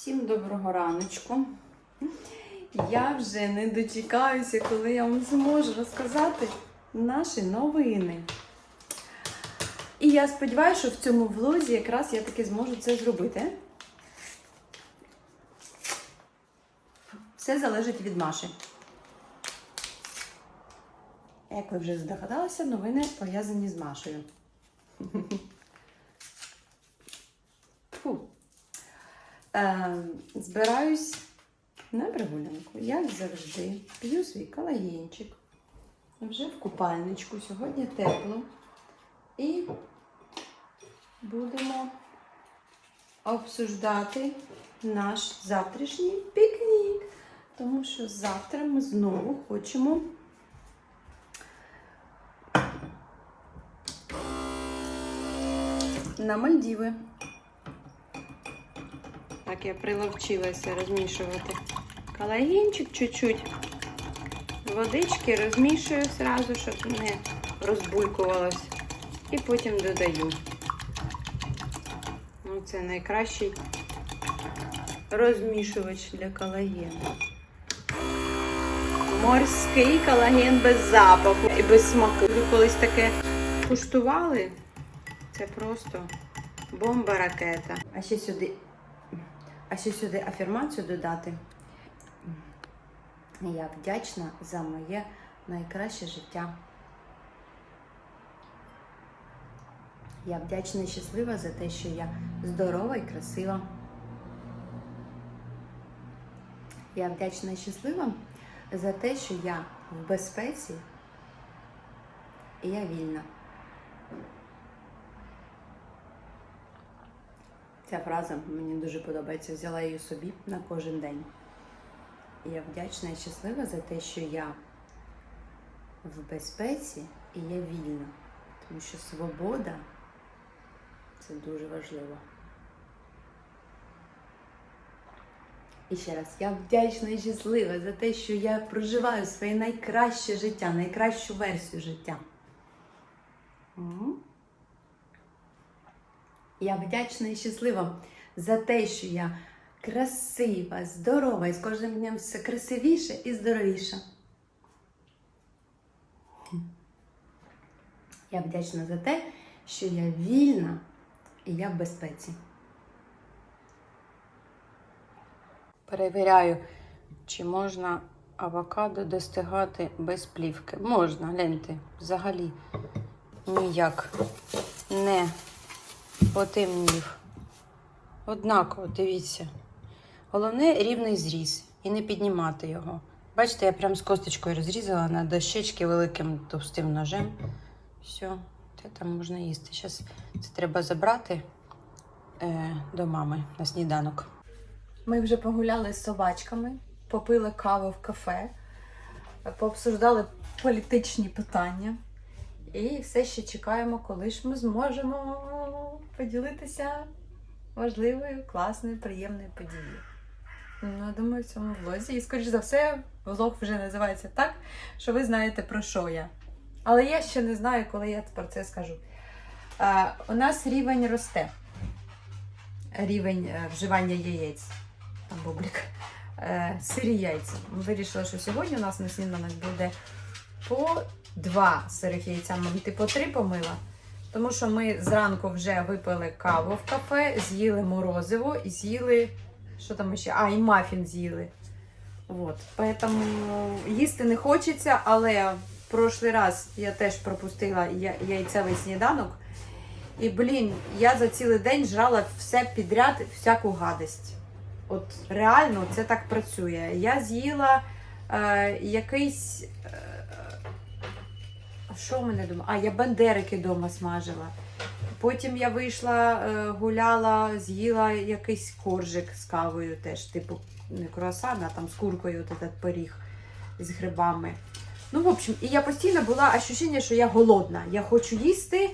Всім доброго раночку. Я вже не дочекаюся, коли я вам зможу розказати наші новини. І я сподіваюся, що в цьому влозі якраз я таки зможу це зробити. Все залежить від Маші. Як ви вже здогадалися, новини пов'язані з Машею. Е, збираюсь на прогулянку, як завжди. П'ю свій колагенчик. Вже в купальничку. Сьогодні тепло. І будемо обсуждати наш завтрашній пікнік. Тому що завтра ми знову хочемо. На Мальдіви. Так, я приловчилася розмішувати колагенчик чуть-чуть. Водички розмішую зразу, щоб не розбулькувалось. І потім додаю. Ну, це найкращий розмішувач для колагену. Морський колаген без запаху і без смаку. Ви колись таке куштували? Це просто бомба ракета. А ще сюди а ще сюди афірмацію додати. Я вдячна за моє найкраще життя. Я вдячна і щаслива за те, що я здорова і красива. Я вдячна і щаслива за те, що я в безпеці і я вільна. Ця фраза мені дуже подобається. Взяла її собі на кожен день. Я вдячна і щаслива за те, що я в безпеці і я вільна. Тому що свобода це дуже важливо. І ще раз, я вдячна і щаслива за те, що я проживаю своє найкраще життя, найкращу версію життя. Я вдячна і щаслива за те, що я красива, здорова і з кожним днем все красивіше і здоровіше. Я вдячна за те, що я вільна і я в безпеці. Перевіряю, чи можна авокадо достигати без плівки. Можна, гляньте, взагалі ніяк не потемнів. Однаково, дивіться. Головне рівний зріз і не піднімати його. Бачите, я прям з косточкою розрізала на дощечки великим товстим ножем. Все, це там можна їсти. Зараз це треба забрати е, до мами на сніданок. Ми вже погуляли з собачками, попили каву в кафе, пообсуждали політичні питання. І все ще чекаємо, коли ж ми зможемо поділитися важливою, класною, приємною подією. Ну, думаю, в цьому влозі. І, скоріш за все, влог вже називається так, що ви знаєте про що я. Але я ще не знаю, коли я про це скажу. Е, у нас рівень росте. Рівень е, вживання яєць. Там бублік. Е, сирі яйця. Ми вирішили, що сьогодні у нас на сніданок буде по два сирих яйця. Мабуть, по три помила. Тому що ми зранку вже випили каву в кафе, з'їли морозиво і з'їли. Що там ще? А, і мафін з'їли. От. Поэтому їсти не хочеться, але в прошлий раз я теж пропустила я- яйцевий сніданок. І, блін, я за цілий день жрала все підряд, всяку гадость. От реально це так працює. Я з'їла е, якийсь. Е, що в мене вдома? А, я бандерики вдома смажила. Потім я вийшла, е, гуляла, з'їла якийсь коржик з кавою теж, типу, не круасан, а там з куркою от пиріг з грибами. Ну, в общем, і я постійно була ощущення, що я голодна. Я хочу їсти,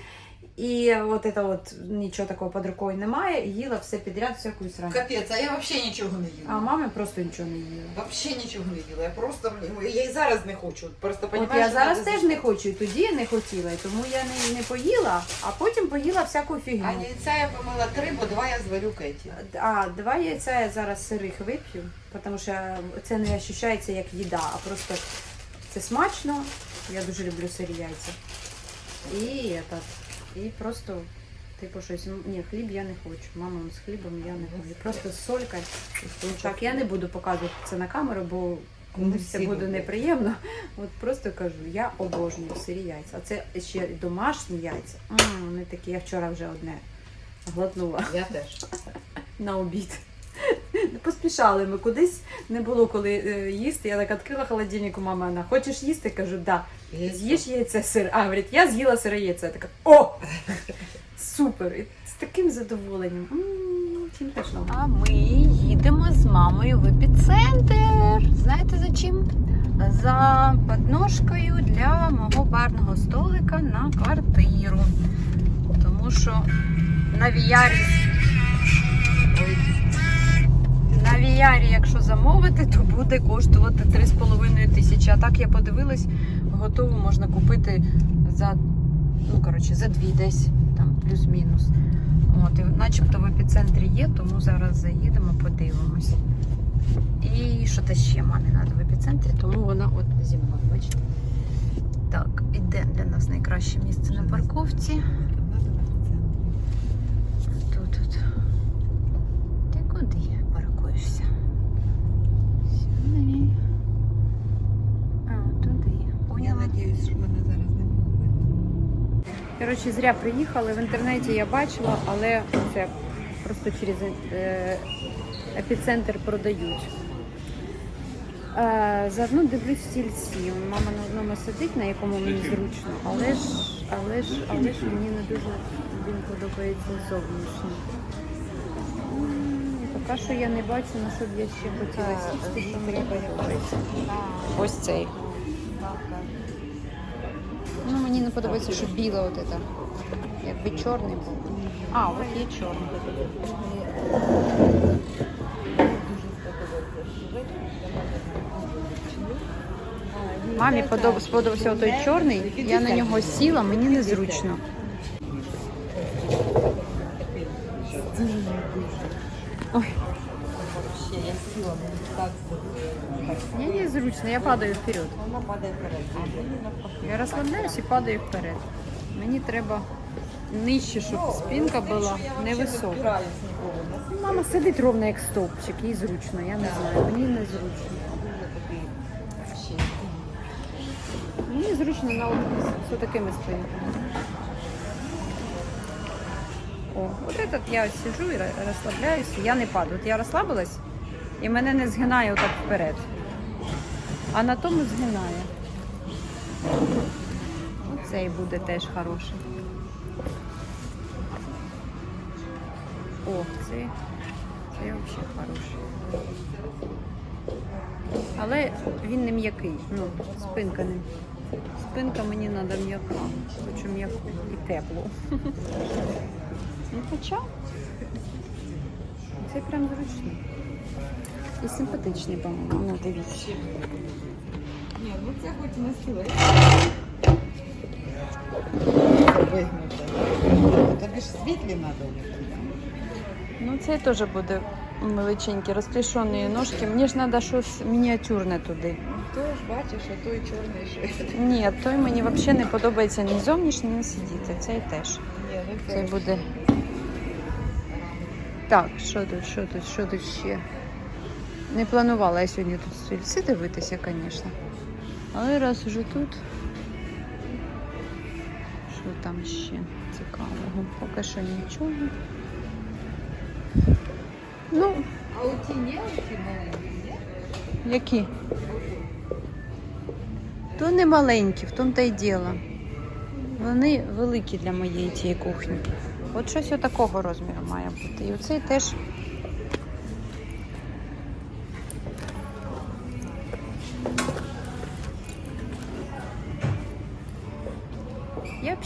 І от це от нічого такого під рукою немає, і їла все підряд, всяку срань. Капець, а я взагалі нічого не їла. А мами просто нічого не їла. Взагалі нічого не їла. Я просто я і зараз не хочу. Просто От я зараз теж не хочу, і тоді я не хотіла, і тому я не, не поїла, а потім поїла всяку фігню. А яйця я помила три, бо два я зварю Кеті. А два яйця я зараз сирих вип'ю, тому що це не ощущається як їда, а просто це смачно. Я дуже люблю сирі яйця. І, этот, і просто, типу, щось. ну, Ні, хліб я не хочу. Мама з хлібом я не хочу. Просто солька. Так, я не буду показувати це на камеру, бо комусь це буде неприємно. От просто кажу, я обожнюю сирі яйця. А це ще домашні яйця. М, Вони такі, я вчора вже одне глотнула Я теж. на обід. Поспішали ми кудись, не було коли е, їсти. Я так відкрила холодильник у мами, вона, хочеш їсти? Кажу, да. З'їш яйце сир. А, говорить, я з'їла сире яйце. Я така, о! Супер! І з таким задоволенням. А ми їдемо з мамою в епіцентр. Знаєте за чим? За подножкою для мого барного столика на квартиру. Тому що на VR, VR, якщо замовити, то буде коштувати 3,5 тисячі. А так я подивилась, готову можна купити за, ну коротше, за дві десь, там плюс-мінус. От, і начебто в епіцентрі є, тому зараз заїдемо, подивимось. І що то ще мамі треба в епіцентрі, тому вона от зі мною, бачите. Так, іде для нас найкраще місце на парковці. Тут, тут. Ти куди паркуєшся? Сюди. А, туди. Я Поняла. сподіваюся, що мене зараз не буде. Коротше, зря приїхали. В інтернеті я бачила, але це просто через е, епіцентр продають. Е, заодно дивлюсь стільці. Мама на одному сидить, на якому мені зручно, але ж, але ж, але ж мені не дуже він подобається зовнішній. Поки що я не бачу, на що б я ще хотіла сісти, що мені подобається. Ось цей. Ну, мені не подобається, що біле от це. Якби чорний був. А, от є чорний. Мамі подоб- сподобався той чорний, я на нього сіла, мені незручно. Ой, мені незручно, я падаю вперед. Вона падає вперед. Я розслабляюсь і падаю вперед. Мені треба нижче, щоб спинка була невисока. Мама сидить ровно як стовпчик, їй зручно, я не знаю. Мені не зручно. Мені зручно на з такими спинками. О, от этот я ось сиджу і ро- розслабляюсь, і я не падаю. От я розслабилась і мене не згинає отак вперед. А на тому згинає. Оцей буде теж хороший. О, цей, цей взагалі хороший. Але він не м'який. Ну, спинка не. Спинка мені треба м'яка. Хочу м'яку і теплу. Ну, хоча цей прям зручний. І симпатичний, по-моєму. Ну, дивіться. Ні, ну це хоч не сила. Вигнуте. Тобі ж світлі треба. Ну, цей теж буде величенький, розклішені ножки. Мені ж треба щось мініатюрне туди. То ж бачиш, а той чорний шрифт. Ні, той мені взагалі не подобається ні зовнішній, ні сидіти. Цей теж. Ні, ну Цей буде. Так, що тут, що тут, що тут ще? Не планувала я сьогодні тут стільці дивитися, звісно. Але раз уже тут. Що там ще цікавого? Поки що нічого. Ну, А у ті ні, у ті маленькі, які? То не маленькі, в тому та й діло. Вони великі для моєї тієї кухні. От щось отакого розміру має бути. І оцей теж.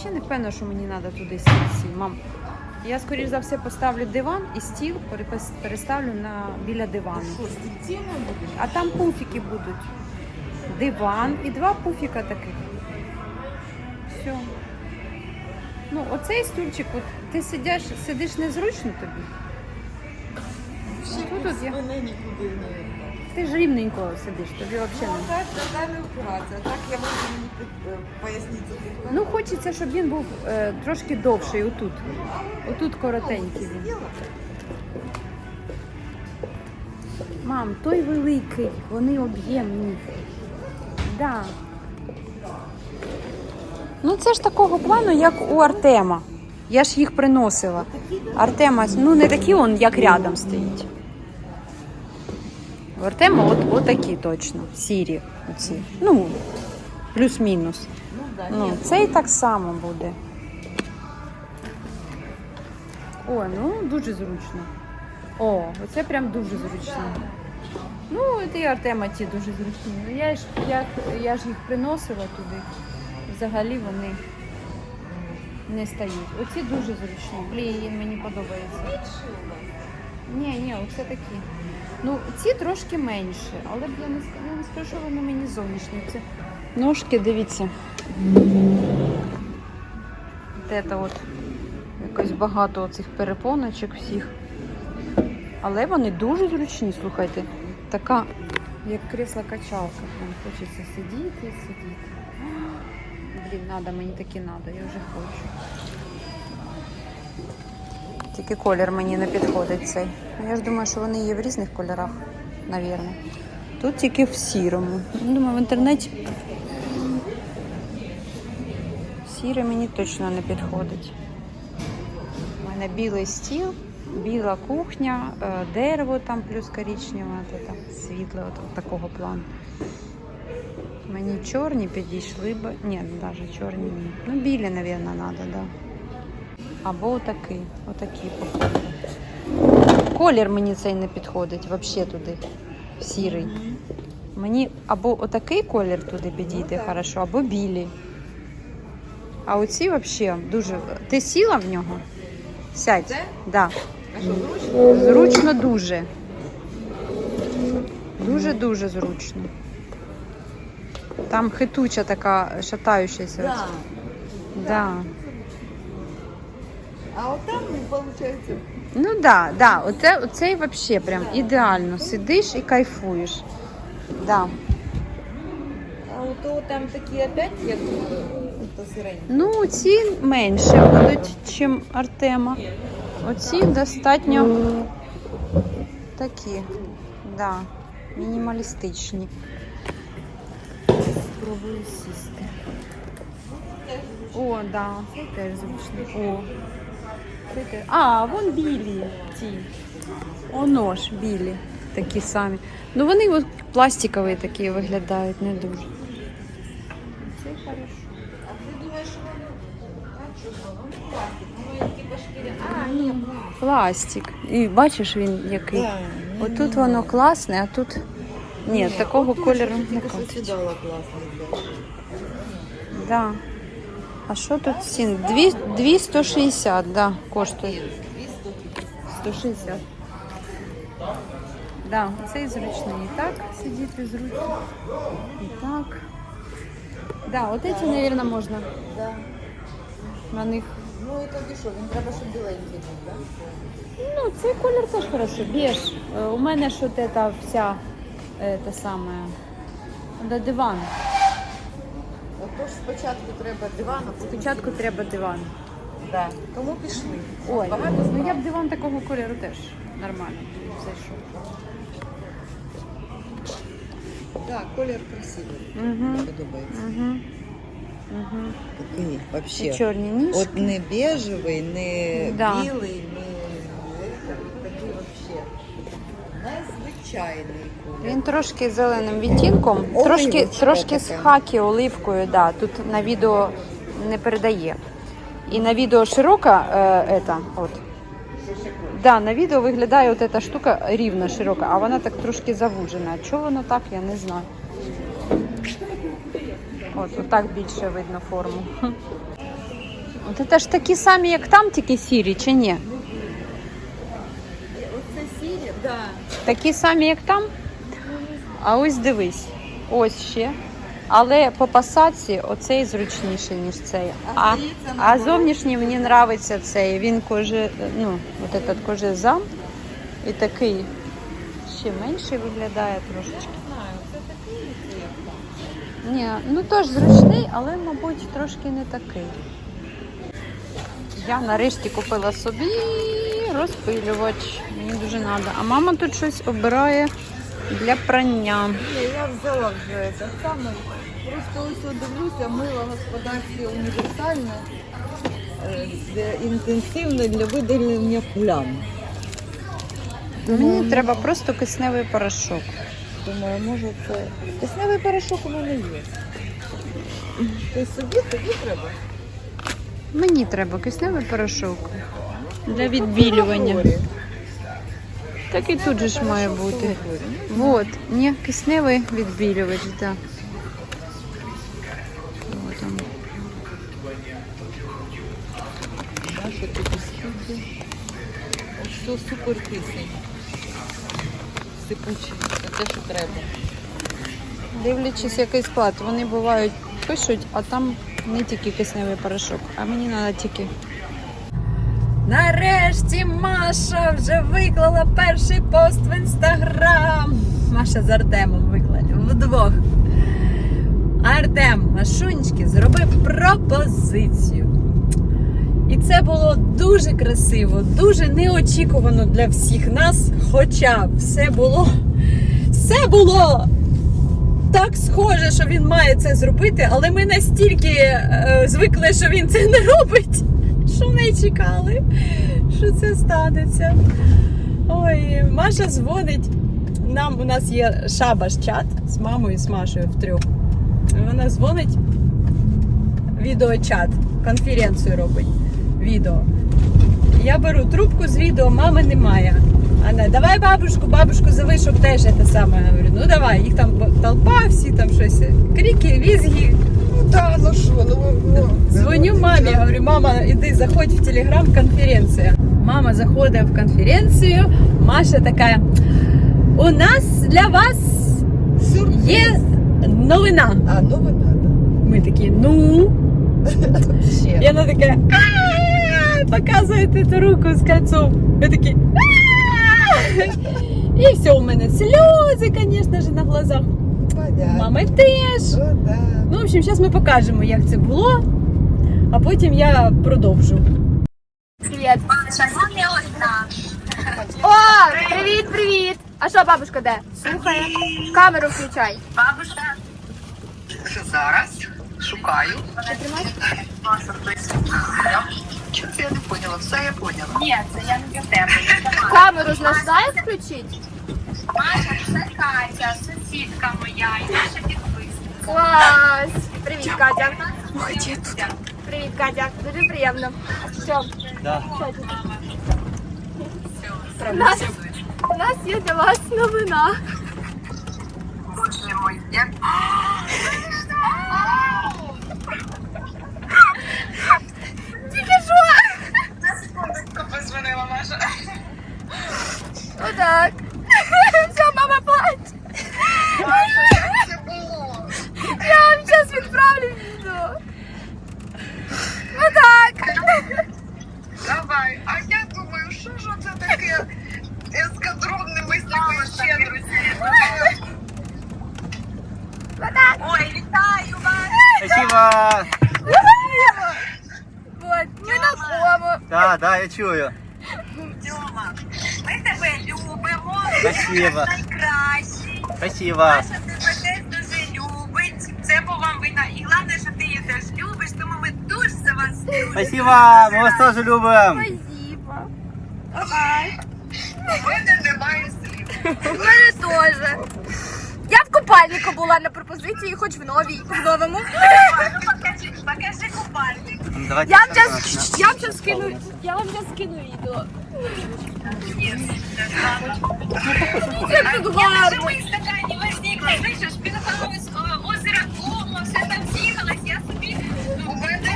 Взагалі не впевнена, що мені треба туди стільці, мам. Я, скоріш за все, поставлю диван і стіл переставлю на, біля дивану. Що, стільцями будеш? А там пуфіки будуть. Диван і два пуфіка таких. Все. Ну, оцей стульчик, от ти сидиш, сидиш незручно тобі. тут от я- Спини нікуди не Ти ж рівненько сидиш, тобі Ну, взагалі. не- так, так не впиратися. Так я можу поясницю. Ну, хочеться, щоб він був е, трошки довший отут. Отут коротенький він. Мам, той великий, вони об'ємні. Да. Ну це ж такого плану, як у Артема. Я ж їх приносила. Артема, ну не такі он, як рядом стоїть. Артема от, от такі точно, сірі. Оці. Ну, плюс-мінус. Ну, да, Ну, це і так само буде. О, ну дуже зручно. О, оце прям дуже зручно. Ну, і Артема ті дуже зручні. Ну, я ж, я, я ж їх приносила туди. Взагалі вони не стають. Оці дуже зручні. Блін, мені подобається. Ні, ні, оце такі. Ну, ці трошки менше, але б я не скажу, що вони мені зовнішні. Це ножки, дивіться. Де то от якось багато оцих перепоночок всіх. Але вони дуже зручні, слухайте. Така, як кресло-качалка. Прям хочеться сидіти і сидіти. Блін, надо, мені такі надо, я вже хочу. Тільки колір мені не підходить цей. Ну, Я ж думаю, що вони є в різних кольорах, навірно. Тут тільки в сірому. Ну, Думаю, в інтернеті сіре мені точно не підходить. У мене білий стіл, біла кухня, е, дерево там плюс коричневе, світле, от, такого плану. Мені чорні підійшли б. Ні, навіть чорні ні. Ну, білі, мабуть, треба, так. Да. Або отакий, отакий походу. Колір мені цей не підходить взагалі туди. Сірий. Мені або отакий колір туди підійде хорошо, або білий. А оці взагалі дуже. Ти сіла в нього? Сядь. Це? Да. А що, зручно? Зручно дуже. Дуже-дуже зручно. Там хитуча така шатаючася. Да. Да. А от там, виходить, Ну да, да, оце, оцей взагалі прям ідеально. Сидиш і кайфуєш. Да. а ото там такі опять, як. Ну, ці менше будуть, ніж Артема. Оці достатньо такі, да, мінімалістичні. Спробую сісти. О, да, це теж зручно. О. Це теж. А, вон білі ті. Оно ж білі, такі самі. Ну вони от пластикові такі виглядають не дуже. Це хорошо. А ти думаєш, що воно а, що воно? Ну, пластик, ні. І бачиш він який. Да, Отут воно класне, а тут. Ні, такого отут кольору не класне. Да. А що тут цін? Дві- 260, да, коштує. 160. Да, цей зручний. І так сидіти зручно. І так. Да, от ці, мабуть, можна. Да. На них. Ну і тоді що, він треба, щоб біленький був, так? Ну, цей колір теж хорошо. Біж. Е, У мене ж от ета вся е, те саме. Да, диван. Отож спочатку треба диван, а потім... Спочатку треба диван. Да. Тому пішли. Ой, Багато ну я б диван такого кольору теж нормально зайшов. Так, колір красивий. Угу, Подобається. угу, угу. Такий, вообще. чорні ніжки. От не бежевий, не Да. білий, не такий вообще. Незвичайний. Він трошки зеленим відтінком, Оливочка трошки, трошки з хакі оливкою, да. Тут на відео не передає. І на відео широка, е, ета, от. Да, на відео виглядає от ця штука рівно широка, а вона так трошки завужена. Чого воно так, я не знаю. От, отак більше видно форму. От це ж такі самі, як там, тільки сірі, чи ні? Оце сірі? Да. Такі самі, як там. А ось дивись, ось ще. Але по посадці оцей зручніший, ніж цей. А, а зовнішній мені подобається цей. Він коже, ну, от этот кожезам. І такий ще менший виглядає трошечки. Знаю, це такий, це як там. Ні, ну теж зручний, але, мабуть, трошки не такий. Я нарешті купила собі розпилювач. Мені дуже треба. А мама тут щось обирає для прання. Ні, я взяла вже це саме. Просто ось дивлюся, мило господарське універсальне, е, інтенсивне для видалення плям. Мені треба просто кисневий порошок. Думаю, може це. Кисневий порошок у мене є. Ти собі, тобі треба? Мені треба кисневий порошок для відбілювання. Так і тут же ж має бути. Говори. Вот, ні, кисневий відбілювач, так. Вот он. Тут скільки. Все супер кисень. Сипучий. Це те, що треба. Дивлячись, який склад, вони бувають пишуть, а там не тільки кисневий порошок, а мені треба тільки. Нарешті Маша вже виклала перший пост в інстаграм. Маша з Артемом виклали вдвох. Артем Машунечки зробив пропозицію. І це було дуже красиво, дуже неочікувано для всіх нас. Хоча все було, все було так схоже, що він має це зробити, але ми настільки е, звикли, що він це не робить, що не чекали, що це станеться. Ой, Маша дзвонить. Нам у нас є шабаш-чат з мамою з Машою втрьох. Вона дзвонить відеочат, конференцію робить. Відео. Я беру трубку з відео, мами немає. Вона, давай бабушку, бабушку зови, щоб теж це саме. Я говорю, ну давай, їх там толпа, всі там щось, крики, візги. Ну так, ну що, ну, ну. Дзвоню мамі, говорю, мама, іди заходь в телеграм, конференція. Мама заходить в конференцію, Маша така, у нас для вас Сюрприз. є новина. А, ну ви надо. Ми такі, ну. І вона така, «А-а-а!» показує ту руку з кольцом. Я «А-а-а!» і все, у мене сльози, звісно ж, на глазах. Мами теж. Ну. Ну, в общем, зараз ми покажемо, як це було, а потім я продовжу. Привіт. О, привіт, привіт. А що, бабушка де? Слухає. Камеру включай. Бабушка. Зараз шукаю. Що це я не поняла? Все я поняла. Ні, це я не для тебе. Камеру ж наш знає включити? Маша, це Катя, сусідка моя і наша підписка. Клас. Привіт, Катя. Катя. Привіт, Катя. Дуже приємно. Що? Да. У нас, у нас є для вас новина. Боже мой, я... Тільки що? На секундочку Маша. Отак. Все, мама плаче. Це було. Я вам зараз відправлю відео. Отак. Давай. А я думаю, що ж це таке? Ескадронне мисливої щедрості. Отак. Ой, вітаю вас! Спасибо. Вот, ми на кому. Да, да, я чую. Тьома, ми тебе любимо. Спасибо. Ти найкращий. Спасибо. Маша тебе теж дуже любить. Це по вам вина. І головне, що ти її теж любиш, тому ми дуже за вас любимо. Спасибо. Мы вас тоже любим. Спасибо. Бай. У мене немає слів. У мене теж. Я в купальнику була на пропозиції, хоч в новій, в новому. Ну, Покажи, покажи купальник. Ну, Давайте Я вам так, зараз, я вам зараз скину, я вам зараз скину відео. Як тут Я на гарно. живий стакані Знаєш, озеро Комо, все там з'їхалось. Я собі, ну, в мене це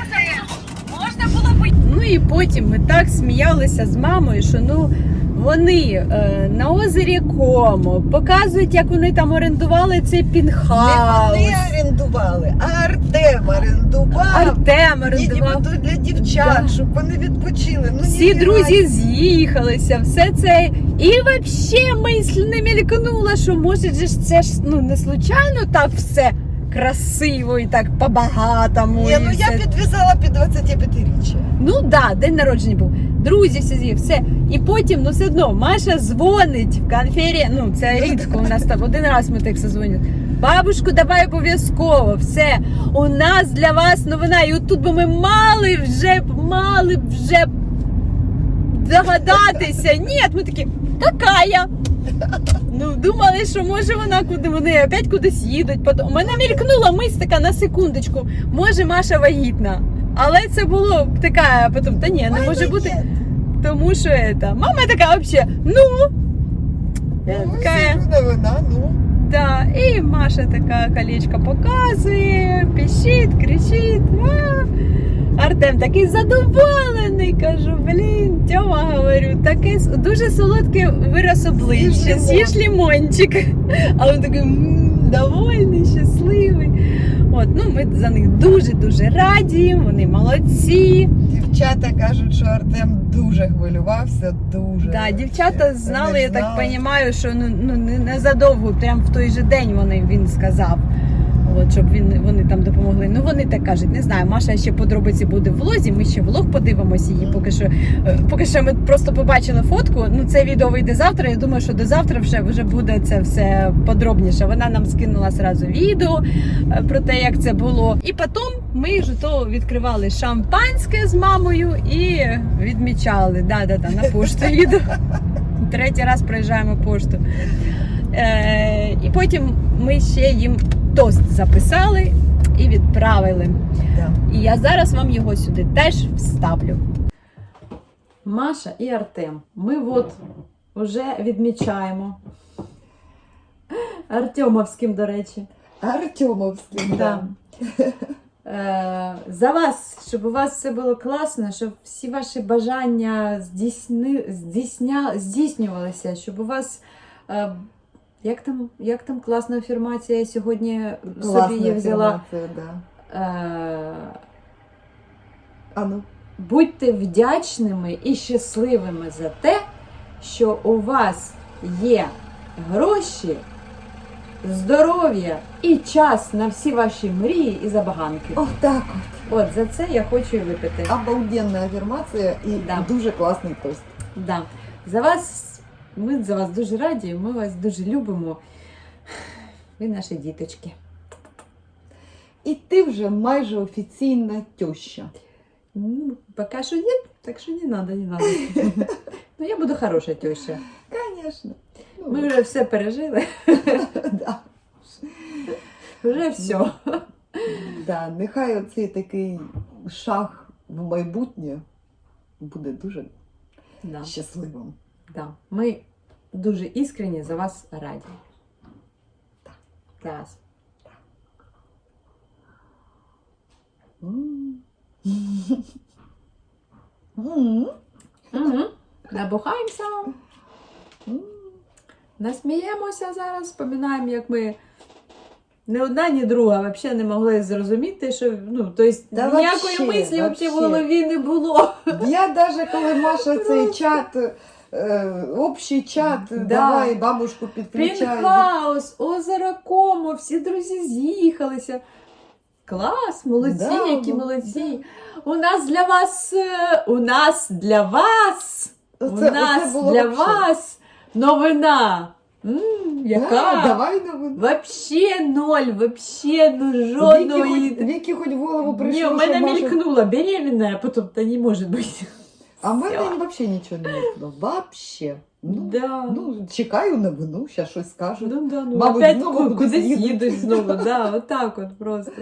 можна і потім ми так сміялися з мамою, що ну вони е, на озері Комо показують, як вони там орендували цей Не вони орендували, а Артем орендував. Артем орендував. нібито для дівчат, Да. щоб вони відпочили. Ну, Всі друзі з'їхалися, все це. І взагалі мисль не мелькнула, що може ж це ж ну не случайно так все красиво і так по-багатому. Ні, і ну я все. підв'язала під 25-річчя. Ну да, день народження був. Друзі всі все. І потім, ну все одно, Маша дзвонить в конфері. Ну, це рідко у нас там один раз ми так созвонили. Бабушку, давай обов'язково, все. У нас для вас новина. І от тут би ми мали вже, мали вже догадатися. Ні, ми такі, какая? Ну, думали, що може вона куди вони опять кудись їдуть. Потім у мене мількнула мисль така на секундочку. Може, Маша вагітна. Але це було така, а потім, та ні, не Ой, може бути. Тому що это, мама така взагалі, ну. Ну, така, новина, ну. да. І Маша така колечко показує, пищить, кричить. А. Артем такий задоволений, кажу, блін, Тьома, говорю, таке дуже солодке вираз обличчя, З'їж лімончик. А він такий довольний, щасливий. От, ну, ми за них дуже-дуже раді, вони молодці. Дівчата кажуть, що Артем дуже хвилювався, дуже. Да, дівчата знали, я так розумію, що ну, ну не, не прям в той же день вони він сказав. От, щоб він вони там допомогли. Ну вони так кажуть, не знаю. Маша ще подробиці буде в влозі. Ми ще влог подивимося її. Поки що, е, поки що ми просто побачили фотку. Ну це відео вийде завтра. Я думаю, що до завтра вже вже буде це все подробніше. Вона нам скинула зразу відео е, про те, як це було. І потім ми ж то відкривали шампанське з мамою і відмічали. Да, да, да, на пошту їду. Третій раз проїжджаємо пошту. Е, і потім ми ще їм тост записали і відправили. Да. І я зараз вам його сюди теж вставлю. Маша і Артем. Ми от вже відмічаємо. Артемовським, до речі. Артемовським, Да. Е, за вас, щоб у вас все було класно, щоб всі ваші бажання здійсни, здійсня, здійснювалися, щоб у вас. Як там, як там класна афірмація я сьогодні собі її взяла. Да. Е, А ну. будьте вдячними і щасливими за те, що у вас є гроші, здоров'я і час на всі ваші мрії і забаганки. Ох так От От за це я хочу і випити. Обалденна афірмація і Да. дуже класний тост. Да. За вас, ми за вас дуже раді, ми вас дуже любимо. Ви наші діточки. І ти вже майже офіційна теща. Ну, поки що ні, так що не треба, не треба. Ну, я буду хороша теща. Звісно. Ну, Ми вже все пережили, да. вже все. Да, нехай оцей такий шаг в майбутнє буде дуже Да. щасливим. Да. Ми дуже іскренні за вас раді. Вас. М. Угу. Набухаємося, насміємося зараз, споминаємо, як ми. Ні одна, ні друга взагалі не могли зрозуміти, що ну, тобто Та ніякої вообще, мислі взагалі в голові не було. Я навіть коли Маша цей чат, е, общий чат, Да. давай бабушку підключай. Пінхаус, озеро Комо, всі друзі з'їхалися. Клас, молодці, Да, які ну, молодці. У нас для вас, е, у нас для вас, у нас для вообще. вас новина. М, Да, давай новину. Вообще ноль, вообще ну Віки жодної. хоч, Віки хоч в голову Ні, у мене мелькнула беременна, а потім та не може бути. А в мене взагалі нічого не було. Вообще. Ну, да. ну, чекаю новину, зараз щось скажуть. Ну, да, ну, Мабуть, опять знову кудись їдуть. знову, да, отак от просто.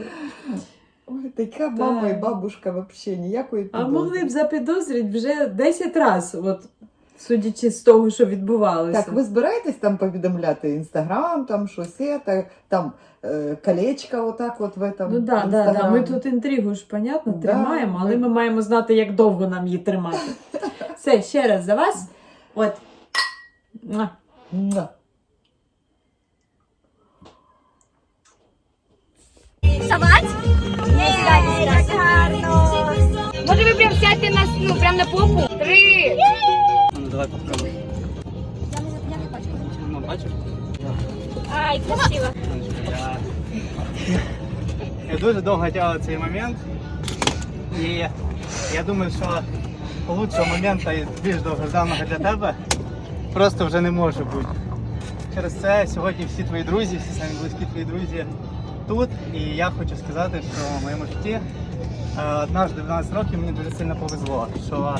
Ой, така мама і бабушка взагалі ніякої А могли б запідозрити вже 10 разів. От судячи з того, що відбувалося. Так, ви збираєтесь там повідомляти інстаграм, там щось це, там е, колечко отак от в этом Ну да, да, да. Ми тут інтригу ж, понятно, Да, тримаємо, але ми- ми маємо знати, як довго нам її тримати. Все, ще раз за вас. От. Муа. Муа. Вставать? гарно. Може ви прям сядьте на, ну, прям на попу? Три. Давай попробуй. Я не бачу. Ну, бачиш? Ай, красиво. Я... дуже довго тягав цей момент. І я думаю, що лучшого моменту і більш довгожданого для тебе просто вже не може бути. Через це сьогодні всі твої друзі, всі самі близькі твої друзі тут. І я хочу сказати, що в моєму житті е, однажды в 12 років мені дуже сильно повезло, що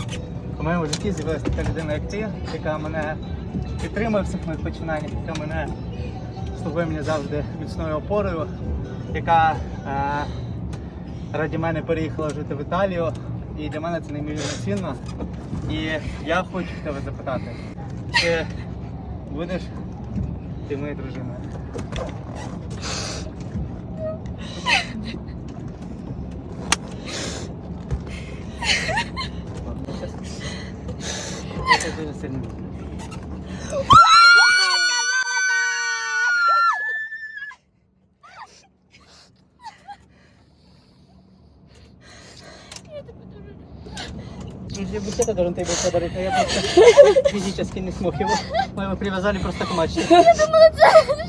в моєму житті з'явилася така людина, як ти, яка мене підтримує в цих моїх починаннях, яка мене слугує мені завжди міцною опорою, яка е, раді мене переїхала жити в Італію. І для мене це неймовірно цінно. І я хочу тебе запитати, чи будеш ти моєю дружиною? Я бы это должен тебе подарить, а я просто физически не смог его. Мы его привязали просто к мачте. Це ж мені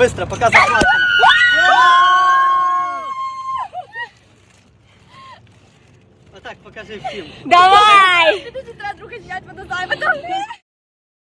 быстро, пока захвачено.